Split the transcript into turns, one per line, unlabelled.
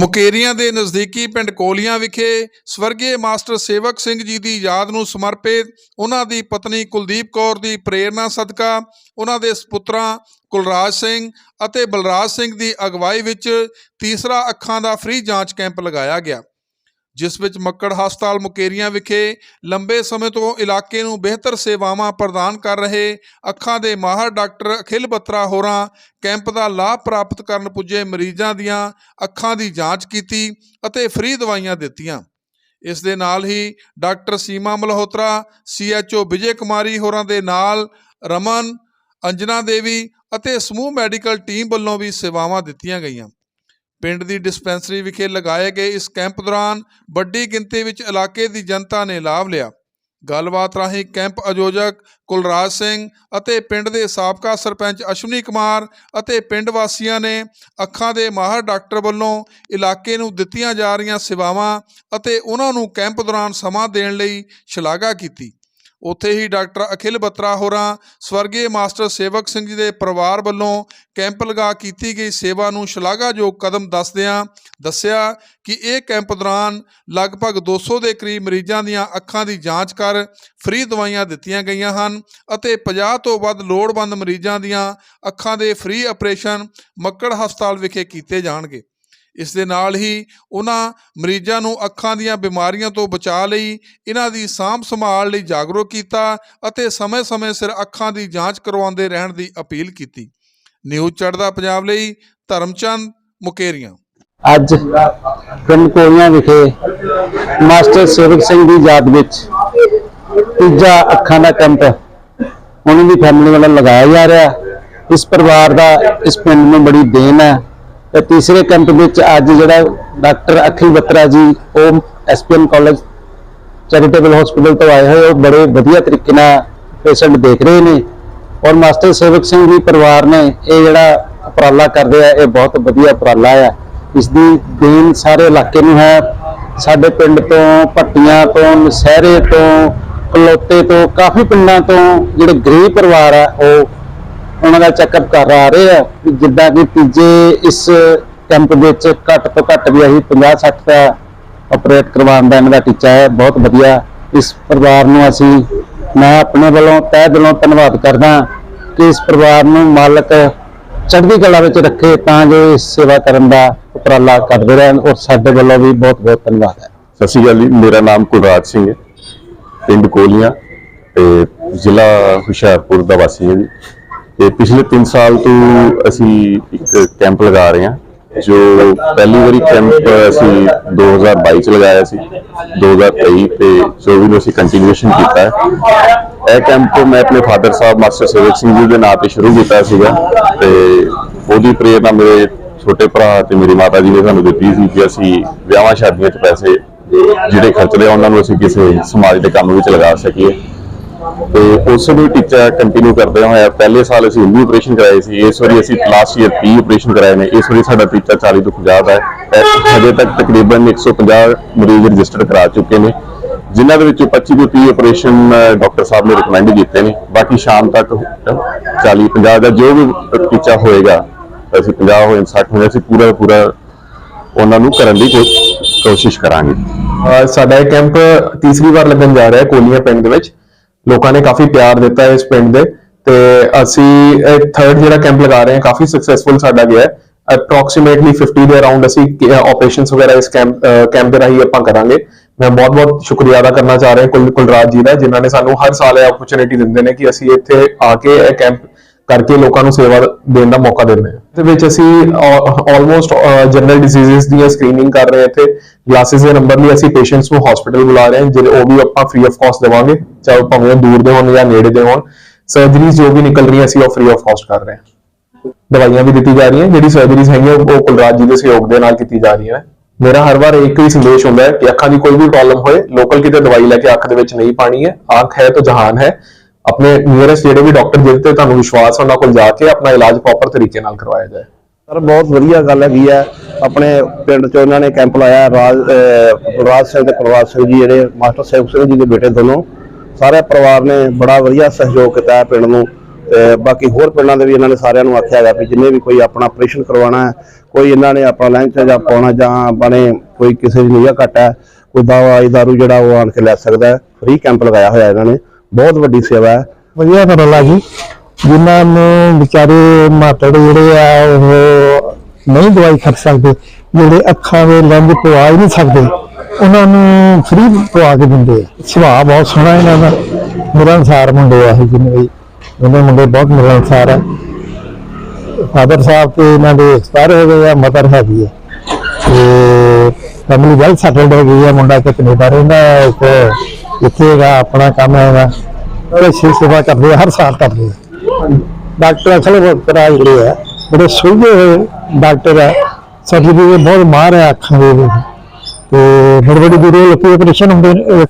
ਮੁਕੇਰੀਆਂ ਦੇ ਨਜ਼ਦੀਕੀ ਪਿੰਡ ਕੋਲੀਆਂ ਵਿਖੇ ਸਵਰਗੀ ਮਾਸਟਰ ਸੇਵਕ ਸਿੰਘ ਜੀ ਦੀ ਯਾਦ ਨੂੰ ਸਮਰਪਿਤ ਉਹਨਾਂ ਦੀ ਪਤਨੀ ਕੁਲਦੀਪ ਕੌਰ ਦੀ ਪ੍ਰੇਰਣਾ ਸਦਕਾ ਉਹਨਾਂ ਦੇ ਸੁਪੁੱਤਰਾਂ ਕੁਲਰਾਜ ਸਿੰਘ ਅਤੇ ਬਲਰਾਜ ਸਿੰਘ ਦੀ ਅਗਵਾਈ ਵਿੱਚ ਤੀਸਰਾ ਅੱਖਾਂ ਦਾ ਫ੍ਰੀ ਜਾਂਚ ਕੈਂਪ ਲਗਾਇਆ ਗਿਆ। ਜਿਸ ਵਿੱਚ ਮੱਕੜ ਹਸਪਤਾਲ ਮੁਕੇਰੀਆਂ ਵਿਖੇ ਲੰਬੇ ਸਮੇਂ ਤੋਂ ਇਲਾਕੇ ਨੂੰ ਬਿਹਤਰ ਸੇਵਾਵਾਂ ਪ੍ਰਦਾਨ ਕਰ ਰਹੇ ਅੱਖਾਂ ਦੇ ਮਾਹਰ ਡਾਕਟਰ ਅਖਿਲ ਬੱਤਰਾ ਹੋਰਾਂ ਕੈਂਪ ਦਾ ਲਾਭ ਪ੍ਰਾਪਤ ਕਰਨ ਪੁੱਜੇ ਮਰੀਜ਼ਾਂ ਦੀਆਂ ਅੱਖਾਂ ਦੀ ਜਾਂਚ ਕੀਤੀ ਅਤੇ ਫ੍ਰੀ ਦਵਾਈਆਂ ਦਿੱਤੀਆਂ। ਇਸ ਦੇ ਨਾਲ ਹੀ ਡਾਕਟਰ ਸੀਮਾ ਮਲਹੋਤਰਾ, ਸੀਐਚਓ ਵਿਜੇ ਕੁਮਾਰੀ ਹੋਰਾਂ ਦੇ ਨਾਲ ਰਮਨ, ਅੰਜਨਾ ਦੇਵੀ ਅਤੇ ਸਮੂਹ ਮੈਡੀਕਲ ਟੀਮ ਵੱਲੋਂ ਵੀ ਸੇਵਾਵਾਂ ਦਿੱਤੀਆਂ ਗਈਆਂ। ਪਿੰਡ ਦੀ ਡਿਸਪੈਂਸਰੀ ਵਿਖੇ ਲਗਾਏ ਗਏ ਇਸ ਕੈਂਪ ਦੌਰਾਨ ਵੱਡੀ ਗਿਣਤੀ ਵਿੱਚ ਇਲਾਕੇ ਦੀ ਜਨਤਾ ਨੇ ਲਾਭ ਲਿਆ। ਗੱਲਬਾਤ ਰਾਹੀਂ ਕੈਂਪ ਆਯੋਜਕ ਕੁਲਰਾਜ ਸਿੰਘ ਅਤੇ ਪਿੰਡ ਦੇ ਸਾਬਕਾ ਸਰਪੰਚ ਅਸ਼ਵਨੀ ਕੁਮਾਰ ਅਤੇ ਪਿੰਡ ਵਾਸੀਆਂ ਨੇ ਅੱਖਾਂ ਦੇ ਮਾਹਰ ਡਾਕਟਰ ਵੱਲੋਂ ਇਲਾਕੇ ਨੂੰ ਦਿੱਤੀਆਂ ਜਾ ਰਹੀਆਂ ਸੇਵਾਵਾਂ ਅਤੇ ਉਹਨਾਂ ਨੂੰ ਕੈਂਪ ਦੌਰਾਨ ਸਮਾਂ ਦੇਣ ਲਈ ਸ਼ਲਾਘਾ ਕੀਤੀ। ਉੱਥੇ ਹੀ ਡਾਕਟਰ ਅਖਿਲ ਬੱਤਰਾ ਹੋਰਾਂ, ਸਵਰਗੀ ਮਾਸਟਰ ਸੇਵਕ ਸਿੰਘ ਜੀ ਦੇ ਪਰਿਵਾਰ ਵੱਲੋਂ ਕੈਂਪ ਲਗਾ ਕੀਤੀ ਗਈ ਸੇਵਾ ਨੂੰ ਸ਼ਲਾਘਾਯੋਗ ਕਦਮ ਦੱਸਦਿਆਂ ਦੱਸਿਆ ਕਿ ਇਹ ਕੈਂਪ ਦੌਰਾਨ ਲਗਭਗ 200 ਦੇ ਕਰੀਬ ਮਰੀਜ਼ਾਂ ਦੀਆਂ ਅੱਖਾਂ ਦੀ ਜਾਂਚ ਕਰ ਫ੍ਰੀ ਦਵਾਈਆਂ ਦਿੱਤੀਆਂ ਗਈਆਂ ਹਨ ਅਤੇ 50 ਤੋਂ ਵੱਧ ਲੋੜਵੰਦ ਮਰੀਜ਼ਾਂ ਦੀਆਂ ਅੱਖਾਂ ਦੇ ਫ੍ਰੀ ਆਪਰੇਸ਼ਨ ਮੱਕੜ ਹਸਪਤਾਲ ਵਿਖੇ ਕੀਤੇ ਜਾਣਗੇ। ਇਸ ਦੇ ਨਾਲ ਹੀ ਉਹਨਾਂ ਮਰੀਜ਼ਾਂ ਨੂੰ ਅੱਖਾਂ ਦੀਆਂ ਬਿਮਾਰੀਆਂ ਤੋਂ ਬਚਾਅ ਲਈ, ਇਹਨਾਂ ਦੀ ਸਾਂਭ ਸੰਭਾਲ ਲਈ ਜਾਗਰੂਕ ਕੀਤਾ ਅਤੇ ਸਮੇਂ-ਸਮੇਂ ਸਿਰ ਅੱਖਾਂ ਦੀ ਜਾਂਚ ਕਰਵਾਉਂਦੇ ਰਹਿਣ ਦੀ ਅਪੀਲ ਕੀਤੀ। ਨਿਊਜ਼ ਚੜ੍ਹਦਾ ਪੰਜਾਬ ਲਈ, ਧਰਮਚੰਦ ਮੁਕੇਰੀਆਂ।
ਅੱਜ ਪਿੰਡ ਕੋਲੀਆਂ ਵਿਖੇ ਮਾਸਟਰ ਸੇਵਕ ਸਿੰਘ ਦੀ ਯਾਦ ਵਿੱਚ ਤੀਜਾ ਅੱਖਾਂ ਦਾ ਕੈਂਪ ਉਹਨਾਂ ਦੀ ਫੈਮਿਲੀ ਵੱਲੋਂ ਲਗਾਇਆ ਜਾ ਰਿਹਾ। ਇਸ ਪਰਿਵਾਰ ਦਾ, ਇਸ ਪਿੰਡ ਨੂੰ ਬੜੀ ਦੇਣ ਹੈ। ਤੇ ਤੀਸਰੇ ਕੈਂਪ ਵਿੱਚ ਅੱਜ ਜਿਹੜਾ ਡਾਕਟਰ ਅਖਿਲ ਬੱਤਰਾ ਜੀ, ਉਹ ਐਸਪੀਐਮ ਕਾਲਜ ਚੈਰੀਟੇਬਲ ਹਸਪੀਟਲ ਤੋਂ ਆਏ ਹੋਏ, ਉਹ ਬੜੇ ਵਧੀਆ ਤਰੀਕੇ ਨਾਲ ਪੇਸ਼ੈਂਟ ਦੇਖ ਰਹੇ ਨੇ ਔਰ ਮਾਸਟਰ ਸੇਵਕ ਸਿੰਘ ਜੀ ਪਰਿਵਾਰ ਨੇ ਇਹ ਜਿਹੜਾ ਉਪਰਾਲਾ ਕਰਦੇ ਆ ਇਹ ਬਹੁਤ ਵਧੀਆ ਉਪਰਾਲਾ ਹੈ ਇਸ ਦੀ ਦੇਣ ਸਾਰੇ ਇਲਾਕੇ ਨੂੰ ਹੈ। ਸਾਡੇ ਪਿੰਡ ਤੋਂ, ਭੱਟੀਆਂ ਤੋਂ, ਨਸ਼ਹਿਰੇ ਤੋਂ, ਕਲੋਤੇ ਤੋਂ, ਕਾਫੀ ਪਿੰਡਾਂ ਤੋਂ ਜਿਹੜੇ ਗਰੀਬ ਪਰਿਵਾਰ ਆ, ਉਹ ਉਹਨਾਂ ਦਾ ਚੈੱਕਅਪ ਕਰ ਆ ਰਹੇ ਆ ਕਿ ਜਿੱਦਾਂ ਕਿ ਤੀਜੇ ਇਸ ਕੈਂਪ ਵਿੱਚ ਘੱਟ ਤੋਂ ਘੱਟ ਵੀ ਅਸੀਂ 50 60 ਦਾ ਆਪਰੇਟ ਕਰਵਾਉਣ ਦਾ ਇਹਨਾਂ ਦਾ ਟੀਚਾ ਹੈ, ਬਹੁਤ ਵਧੀਆ। ਇਸ ਪਰਿਵਾਰ ਨੂੰ ਅਸੀਂ ਮੈਂ ਆਪਣੇ ਵੱਲੋਂ, ਤਹਿ ਦਿਲੋਂ ਧੰਨਵਾਦ ਕਰਦਾ ਕਿ ਇਸ ਪਰਿਵਾਰ ਨੂੰ ਮਾਲਕ ਚੜ੍ਹਦੀ ਕਲਾ ਵਿੱਚ ਰੱਖੇ ਤਾਂ ਜੋ ਇਸ ਸੇਵਾ ਕਰਨ ਦਾ ਉਪਰਾਲਾ ਕਰਦੇ ਰਹਿਣ ਔਰ ਸਾਡੇ ਵੱਲੋਂ ਵੀ ਬਹੁਤ ਬਹੁਤ ਧੰਨਵਾਦ ਹੈ।
ਸਤਿ ਸ਼੍ਰੀ ਅਕਾਲ ਜੀ, ਮੇਰਾ ਨਾਮ ਕੁਲਰਾਜ ਸਿੰਘ ਹੈ, ਪਿੰਡ ਕੋਲੀਆਂ, ਤੇ ਜ਼ਿਲ੍ਹਾ ਹੁਸ਼ਿਆਰਪੁਰ ਦਾ ਵਾਸੀ ਹਾਂ ਜੀ। ਤੇ ਪਿਛਲੇ 3 ਸਾਲ ਤੋਂ ਅਸੀਂ ਇੱਕ ਕੈਂਪ ਲਗਾ ਰਹੇ ਹਾਂ, ਜੋ ਪਹਿਲੀ ਵਾਰੀ ਕੈਂਪ ਅਸੀਂ 2022 ਚ ਲਗਾਇਆ ਸੀ 2023 ਤੇ 24 ਨੂੰ ਅਸੀਂ ਕੰਟੀਨਿਊਸ਼ਨ ਕੀਤਾ ਹੈ। ਇਹ ਕੈਂਪ ਮੈਂ ਆਪਣੇ ਫਾਦਰ ਸਾਹਿਬ, ਮਾਸਟਰ ਸੇਵਕ ਸਿੰਘ ਜੀ ਦੇ ਨਾਂ ਤੇ ਸ਼ੁਰੂ ਕੀਤਾ ਸੀਗਾ ਤੇ ਉਹਦੀ ਪ੍ਰੇਰਨਾ ਮੇਰੇ ਛੋਟੇ ਭਰਾ ਤੇ ਮੇਰੀ ਮਾਤਾ ਜੀ ਨੇ ਸਾਨੂੰ ਦਿੱਤੀ ਸੀ ਕਿ ਅਸੀਂ ਵਿਆਹਾਂ ਸ਼ਾਦੀਆਂ 'ਚ ਪੈਸੇ ਜਿਹੜੇ ਖਰਚਦੇ ਆ, ਉਹਨਾਂ ਨੂੰ ਅਸੀਂ ਕਿਸੇ ਸਮਾਜ ਦੇ ਕੰਮ ਵਿੱਚ ਲਗਾ ਸਕੀਏ। ਤੇ ਉਸ ਨੂੰ ਟੀਚਾ ਕੰਟੀਨਿਊ ਕਰਦੇ ਹੋਇਆ ਪਹਿਲੇ ਸਾਲ ਅਸੀਂ 19 ਆਪਰੇਸ਼ਨ ਕਰਾਏ ਸੀ। ਇਸ ਵਾਰੀ ਅਸੀਂ ਲਾਸਟ ਈਅਰ 30 ਆਪਰੇਸ਼ਨ ਕਰਾਏ ਨੇ। ਇਸ ਵਾਰੀ ਸਾਡਾ ਟੀਚਾ 40 ਤੋਂ 50 ਦਾ ਹੈ। ਹਜੇ ਤੱਕ ਤਕਰੀਬਨ 150 ਮਰੀਜ਼ ਰਜਿਸਟਰ ਕਰਾ ਚੁੱਕੇ ਨੇ। ਜਿਨ੍ਹਾਂ ਦੇ ਵਿੱਚੋਂ 25 ਤੋਂ 30 ਆਪਰੇਸ਼ਨ ਡਾਕਟਰ ਸਾਹਿਬ ਨੇ ਰეკਮੈਂਡ ਕੀਤੇ ਨੇ। ਬਾਕੀ ਸ਼ਾਮ ਤੱਕ 40 50 ਦਾ ਜੋ ਵੀ ਟੀਚਾ ਹੋਏਗਾ, ਅਸੀਂ 50 ਹੋਏ 60 ਹੋਏ, ਅਸੀਂ ਪੂਰਾ ਪੂਰਾ ਉਹਨਾਂ ਨੂੰ ਕਰਨ ਦੀ ਕੋ- ਕੋਸ਼ਿਸ਼ ਕਰਾਂਗੇ।
ਸਾਡਾ ਇਹ ਕੈਂਪ ਤੀਸਰੀ ਵਾਰ ਲੱਗਣ ਜਾ ਰਿਹਾ ਹੈ ਕੋਲੀਆਂ ਪਿੰਡ ਦੇ ਵਿੱਚ। ਲੋਕਾਂ ਨੇ ਕਾਫੀ ਪਿਆਰ ਦਿੱਤਾ ਹੈ ਇਸ ਪਿੰਡ ਦੇ ਤੇ ਅਸੀਂ ਥਰਡ ਜਿਹੜਾ ਕੈਂਪ ਲਗਾ ਰਹੇ ਹਾਂ, ਕਾਫੀ ਸਕਸੈਸਫੁਲ ਸਾਡਾ ਗਿਆ ਹੈ। ਅਪਰੋਕਸੀਮੇਟਲੀ 50 ਦੇ ਅਰਾਊਂਡ ਅਸੀਂ ਆਪਰੇਸ਼ਨਸ ਵਗੈਰਾ ਇਸ ਕੈਂਪ ਕੈਂਪ ਦੇ ਰਾਹੀਂ ਆਪਾਂ ਕਰਾਂਗੇ। ਮੈਂ ਬਹੁਤ ਬਹੁਤ ਸ਼ੁਕਰੀਆ ਅਦਾ ਕਰਨਾ ਚਾਹ ਰਿਹਾ ਕੁਲ, ਕੁਲਰਾਜ ਜੀ ਦਾ, ਜਿਨ੍ਹਾਂ ਨੇ ਸਾਨੂੰ ਹਰ ਸਾਲ ਇਹ ਓਪਰਚੁਨਿਟੀ ਦਿੰਦੇ ਨੇ ਕਿ ਅਸੀਂ ਇੱਥੇ ਆ ਕੇ ਇਹ ਕੈਂਪ ਕਰਕੇ ਲੋਕਾਂ ਨੂੰ ਸੇਵਾ ਦੇਣ ਦਾ ਮੌਕਾ ਦਿੰਦੇ ਹਾਂ। ਤੇ ਵਿੱਚ ਅਸੀਂ ਆਲਮੋਸਟ ਜਨਰਲ ਡਿਜ਼ੀਜ਼ਸ ਦੀਆਂ ਸਕਰੀਨਿੰਗ ਕਰ ਰਹੇ ਹਾਂ ਇੱਥੇ। ਗਲਾਸਿਸ ਦੇ ਨੰਬਰ ਲਈ ਅਸੀਂ ਪੇਸ਼ੈਂਟਸ ਨੂੰ ਹਸਪੀਟਲ ਬੁਲਾ ਰਹੇ ਹਾਂ, ਜਿਹੜੇ ਉਹ ਵੀ ਆਪਾਂ ਫ੍ਰੀ ਆਫ ਕਾਸਟ ਦੇਵਾਂਗੇ, ਚਾਹੇ ਭਾਵੇਂ ਦੂਰ ਦੇ ਹੋਣ ਜਾਂ ਨੇੜੇ ਦੇ ਹੋਣ। ਸਰਜਰੀਜ਼ ਜੋ ਵੀ ਨਿਕਲ ਰਹੀਆਂ ਅਸੀਂ ਉਹ ਫ੍ਰੀ ਆਫ ਕਾਸਟ ਕਰ ਰਹੇ ਹਾਂ। ਦਵਾਈਆਂ ਵੀ ਦਿੱਤੀ ਜਾ ਰਹੀਆਂ, ਜਿਹੜੀ ਸਰਜਰੀਜ਼ ਹੈਗੀਆਂ, ਉਹ ਉਹ ਕੁਲਰਾਜ ਜੀ ਦੇ ਸਹਿਯੋਗ ਦੇ ਨਾਲ ਕੀਤੀ ਜਾ ਰਹੀਆਂ। ਨੇ ਮੇਰਾ ਹਰ ਵਾਰ ਇੱਕ ਹੀ ਸੰਦੇਸ਼ ਹੁੰਦਾ ਹੈ ਕਿ ਅੱਖਾਂ ਦੀ ਕੋਈ ਵੀ ਪ੍ਰੋਬਲਮ ਹੋਏ ਲੋਕਲ ਕਿਤੇ ਦਵਾਈ ਲੈ ਕੇ ਅੱਖ ਦੇ ਵਿੱਚ ਨਹੀਂ ਪਾਣੀ ਹੈ ਅੱਖ ਹੈ ਤਾਂ ਜਹਾਨ ਹੈ। ਆਪਣੇ ਨੀਅਰੈਸਟ ਜਿਹੜੇ ਵੀ ਡਾਕਟਰ ਜਿਹਦੇ ਤੇ ਤੁਹਾਨੂੰ ਵਿਸ਼ਵਾਸ ਉਹਨਾਂ ਕੋਲ ਜਾ ਕੇ ਆਪਣਾ ਇਲਾਜ ਪ੍ਰੋਪਰ ਤਰੀਕੇ ਨਾਲ ਕਰਵਾਇਆ ਜਾਏ।
ਸਰ, ਬਹੁਤ ਵਧੀਆ ਗੱਲ ਹੈਗੀ ਆ ਆਪਣੇ ਪਿੰਡ ਚ ਉਹਨਾਂ ਨੇ ਕੈਂਪ ਲਾਇਆ, ਰਾਜ ਰਾਜ ਸਿੰਘ ਤੇ ਪ੍ਰਵਾਸ ਸਿੰਘ ਜੀ, ਜਿਹੜੇ ਮਾਸਟਰ ਸੇਵਕ ਸਿੰਘ ਜੀ ਦੇ ਬੇਟੇ ਦੋਨੋਂ। ਸਾਰੇ ਪਰਿਵਾਰ ਨੇ ਬੜਾ ਵਧੀਆ ਸਹਿਯੋਗ ਕੀਤਾ ਹੈ ਪਿੰਡ ਨੂੰ। ਬਾਕੀ ਹੋਰ ਪਿੰਡਾਂ ਦੇ ਵੀ ਇਹਨਾਂ ਨੇ ਸਾਰਿਆਂ ਨੂੰ ਆਖਿਆ ਹੈਗਾ ਵੀ ਜਿੰਨੇ ਵੀ ਕੋਈ ਆਪਣਾ ਆਪਰੇਸ਼ਨ ਕਰਵਾਉਣਾ ਹੈ, ਕੋਈ ਇਹਨਾਂ ਨੇ ਆਪਣਾ ਲੈਂਚ ਜਾਂ ਪਾਉਣਾ ਜਾਂ ਆਪਣੇ ਕੋਈ ਕਿਸੇ ਦੀ ਨਿਗਾਹ ਘੱਟ ਹੈ, ਕੋਈ ਦਵਾਈ ਦਾਰੂ ਜਿਹੜਾ ਉਹ ਆਣ ਕੇ ਲੈ ਸਕਦਾ ਫ੍ਰੀ ਕੈਂਪ ਲਗਾਇਆ ਹੋਇਆ ਇਹਨਾਂ ਨੇ। ਬਹੁਤ ਵੱਡੀ ਸੇਵਾ ਹੈ।
ਵਧੀਆ ਫਰਲਾ ਜੀ। ਜਿਨ੍ਹਾਂ ਨੂੰ ਵਿਚਾਰੇ ਮਾਤੜ ਜਿਹੜੇ ਆ ਉਹ ਨਹੀਂ ਦਵਾਈ ਖਰਚ ਸਕਦੇ ਜਿਹੜੇ ਅੱਖਾਂ ਦੇ ਲੈਂਜ ਪਵਾ ਹੀ ਨਹੀਂ ਸਕਦੇ ਉਹਨਾਂ ਨੂੰ ਫ੍ਰੀ ਪਵਾ ਕੇ ਦਿੰਦੇ ਆ। ਸੁਭਾਅ ਬਹੁਤ ਸੋਹਣਾ ਇਹਨਾਂ ਦਾ। ਮਿਲਣਸਾਰ ਮੁੰਡੇ ਆ ਇਹ ਜਿੰਨੇ ਵੀ। ਮੁੰਡੇ ਬਹੁਤ ਮਿਲਣਸਾਰ ਆ। ਫਾਦਰ ਸਾਹਿਬ ਤੇ ਇਹਨਾਂ ਦੇ ਐਕਸਪਾਇਰ ਹੋ ਗਏ ਆ ਮਦਰ ਹੈਗੀ ਆ। ਤੇ ਫੈਮਿਲੀ ਵੈਲ ਸੈਟਲਡ ਹੋ ਗਈ ਆ। ਮੁੰਡਾ ਤੇ ਕੈਨੇਡਾ ਰਹਿੰਦਾ ਹੈ, ਇੱਥੇ ਦਾ ਆਪਣਾ ਕੰਮ ਹੈਗਾ ਬੜੇ ਛੇ ਸੇਵਾ ਕਰਦੇ ਆ, ਹਰ ਸਾਲ ਕਰਦੇ ਆ। ਡਾਕਟਰ ਅਸਲ ਕਰਾ ਜਿਹੜੇ ਆ ਬੜੇ ਸੁਲਝੇ ਹੋਏ ਡਾਕਟਰ ਆ ਸਰਜਰੀ ਦੇ ਬਹੁਤ ਮਾਹਰ ਆ ਅੱਖਾਂ ਦੇ ਵੀ। ਤੇ ਬੜੇ ਬੜੇ ਦੂਰੋਂ ਲੋਕੀ ਆਪਰੇਸ਼ਨ ਹੁੰਦੇ ਨੇ